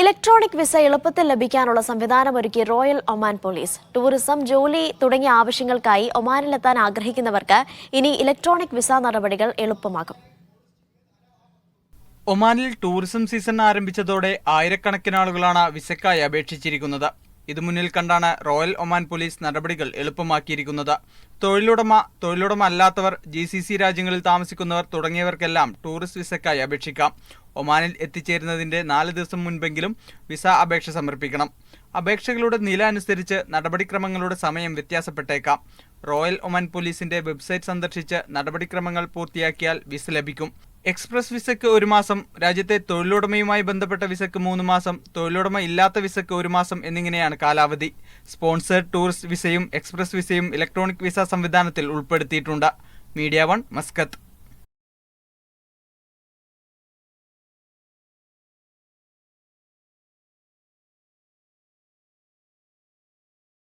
Electronic visa എളുപ്പത്തിൽ ലഭിക്കാനുള്ള സംവിധാനമൊരുക്കി റോയൽ ഒമാൻ പോലീസ്. ടൂറിസം ജോലി തുടങ്ങിയ ആവശ്യങ്ങൾക്കായി ഒമാനിലെത്താൻ ആഗ്രഹിക്കുന്നവർക്ക് ഇനി ഇലക്ട്രോണിക് വിസ നടപടികൾ എളുപ്പമാകും ഒമാനിൽ ടൂറിസം സീസൺ ആരംഭിച്ചതോടെ ആയിരക്കണക്കിന് ആളുകളാണ് അപേക്ഷിച്ചിരിക്കുന്നത്. ഇത് മുന്നിൽ കണ്ടാണ് റോയൽ ഒമാൻ പോലീസ് നടപടികൾ എളുപ്പമാക്കിയിരിക്കുന്നത്. തൊഴിലുടമ തൊഴിലുടമ അല്ലാത്തവർ ജി സി സി രാജ്യങ്ങളിൽ താമസിക്കുന്നവർ തുടങ്ങിയവർക്കെല്ലാം ടൂറിസ്റ്റ് വിസക്കായി അപേക്ഷിക്കാം. ഒമാനിൽ എത്തിച്ചേരുന്നതിന്റെ നാല് ദിവസം മുൻപെങ്കിലും വിസ അപേക്ഷ സമർപ്പിക്കണം. അപേക്ഷകളുടെ നില അനുസരിച്ച് നടപടിക്രമങ്ങളുടെ സമയം വ്യത്യാസപ്പെട്ടേക്കാം. റോയൽ ഒമാൻ പോലീസിന്റെ വെബ്സൈറ്റ് സന്ദർശിച്ച് നടപടിക്രമങ്ങൾ പൂർത്തിയാക്കിയാൽ വിസ ലഭിക്കും. എക്സ്പ്രസ് വിസയ്ക്ക് ഒരു മാസം രാജ്യത്തെ തൊഴിലുടമയുമായി ബന്ധപ്പെട്ട വിസയ്ക്ക് മൂന്ന് മാസം തൊഴിലുടമ ഇല്ലാത്ത വിസയ്ക്ക് ഒരു മാസം എന്നിങ്ങനെയാണ് കാലാവധി. സ്പോൺസർ ടൂറിസ്റ്റ് വിസയും എക്സ്പ്രസ് വിസയും ഇലക്ട്രോണിക് വിസ സംവിധാനത്തിൽ ഉൾപ്പെടുത്തിയിട്ടുണ്ട്. Media one Muscat.